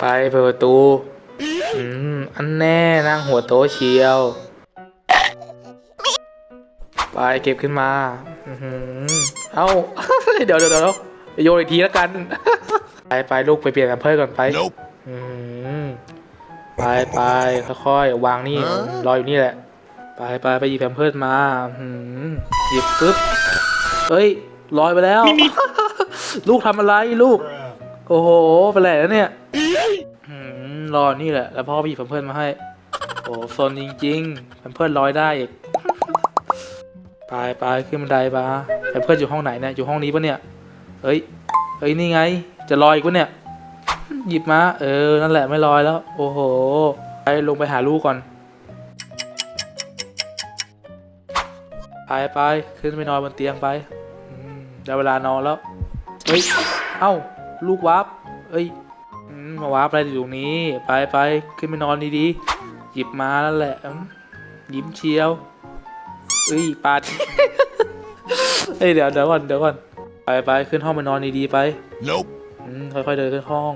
ไปเปิดประตู อืม อันแน่นั่งหัวโต๊ะเชียว ไปเก็บขึ้นมา อือหือเอ้า เดี๋ยวเดี๋ยวเดี๋ยวโยนอีกทีแล้วกัน ไปไปลูกไปเปลี่ยนแอมเพิร์ก่อนไป Nope. อืม ไปไปค่อยๆ วางนี่รออยู่นี่แหละ ไปไปไปหยิบแพมเพิร์ดมาอืมหยิบปุ๊บเอ้ยลอยไปแล้ว ลูกทำอะไรลูก โอ้โหไปไหนแล้วเนี่ยรอนี่แหละ แล้วพ่อไปหยิบแพมเพิร์ดมาให้ โอ้โซนจริงๆแพมเพิร์ดลอยได้อีกไปไปขึ้นบันไดมาแพมเพิร์ดอยู่ห้องไหนเนี่ยอยู่ห้องนี้ปะเนี่ยเอ้ยเอ้ยนี่ไง จะลอยอีกปะเนี่ย หยิบมา เออ นั่นแหละไม่ลอยแล้ว โอ้โห ไปลงไปหาลูกก่อน ไปไปขึ้นไปนอนบนเตียงไปได้เวลานอนแล้ว เฮ้ย เอ้า ลูกวับเอ้ยอืมมาวาร์ปอะไรอยู่ตรงนี้ ไปไปขึ้นไปนอนดีๆหยิบมานั่นแหละอืมยิ้มเชียวเอ้ยปาดเอ้ยเดี๋ยวเดี๋ยวก่อนเดี๋ยวก่อนไปไปขึ้นห้องไปนอนดีๆไป Nope. อืมค่อยๆเดินขึ้นห้อง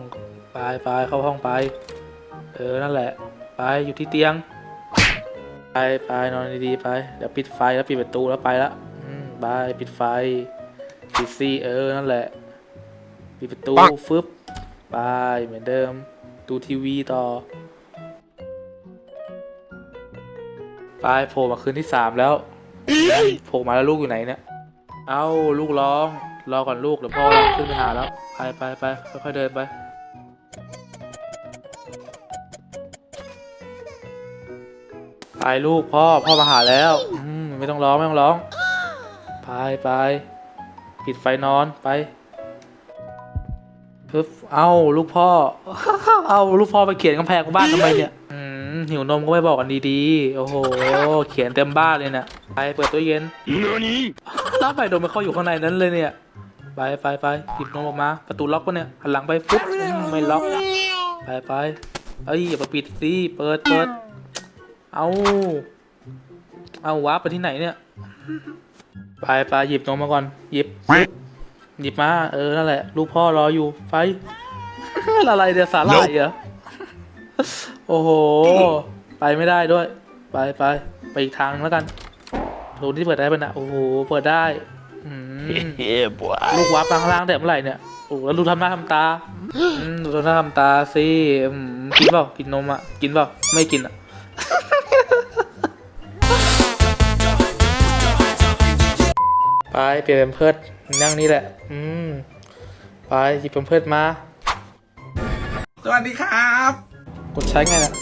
ไปไปเข้าห้องไป เออนั่นแหละ ไปอยู่ที่เตียง ไปไปนอนดีๆไปเดี๋ยวปิดไฟแล้วปิดประตูแล้วไปละอืมบายปิดไฟปิดซีเออนั่นแหละ ปิดประตูปังฟึบไปเหมือนเดิม ดูทีวีต่อ ไปโผล่มาคืนที่สามแล้วโผล่มาแล้วลูกอยู่ไหนเนี่ย เอ้าลูกร้อง รอก่อนลูกเดี๋ยวพ่อขึ้นไปหาแล้ว ไปไปไปค่อยๆเดินไป ไปลูกพ่อพ่อมาหาแล้ว อืมไม่ต้องร้องไม่ต้องร้อง ไปไปปิดไฟนอนไป ปึ๊บเอ้าลูกพ่อ เอ้าลูกพ่อไปเขียนกำแพงบ้านทำไมเนี่ยอืมหิวนมก็ไม่บอกกันดีๆ โอ้โห เขียนเต็มบ้านเลยเนี่ยไปเปิดตู้เย็น Nani? แล้วไปโดนไปเข้าอยู่ข้างในนั้นเลยเนี่ย ไปไปไปหยิบนมออกมา ประตูล็อกปะเนี่ยหันหลังไปปุ๊บอืมไม่ล็อก ไปไปเอ้ยอย่าไปปิดสิเปิดเปิดเอาเอาวาร์ปไปที่ไหนเนี่ย ไปไปหยิบนมมาก่อน หยิบปุ๊บ หยิบมาเออนั่นแหละลูกพ่อรออยู่ไฟ อะไรเดี๋ยวสาหร่ายเหรอโอ้โห ไปไม่ได้ด้วย ไปไปไปอีกทางนึงแล้วกันประตูที่เปิดได้เป็นอะโอ้โหเปิดได้อืม yeah, boy. ลูกวับมาข้างล่างแต่เมื่อไหร่เนี่ยโอ้โหแล้วดูทำหน้าทำตาอืมดูทำหน้าทำตาสิอืมกินเปล่ากินนมอะกินเปล่าไม่กินอะ ไปเปลี่ยนเป็นเพิร์ดนั่งนี่แหละ อืม ไปหยิบเป็นเพิร์ดมา สวัสดีครับ กดใช้ไงน่ะ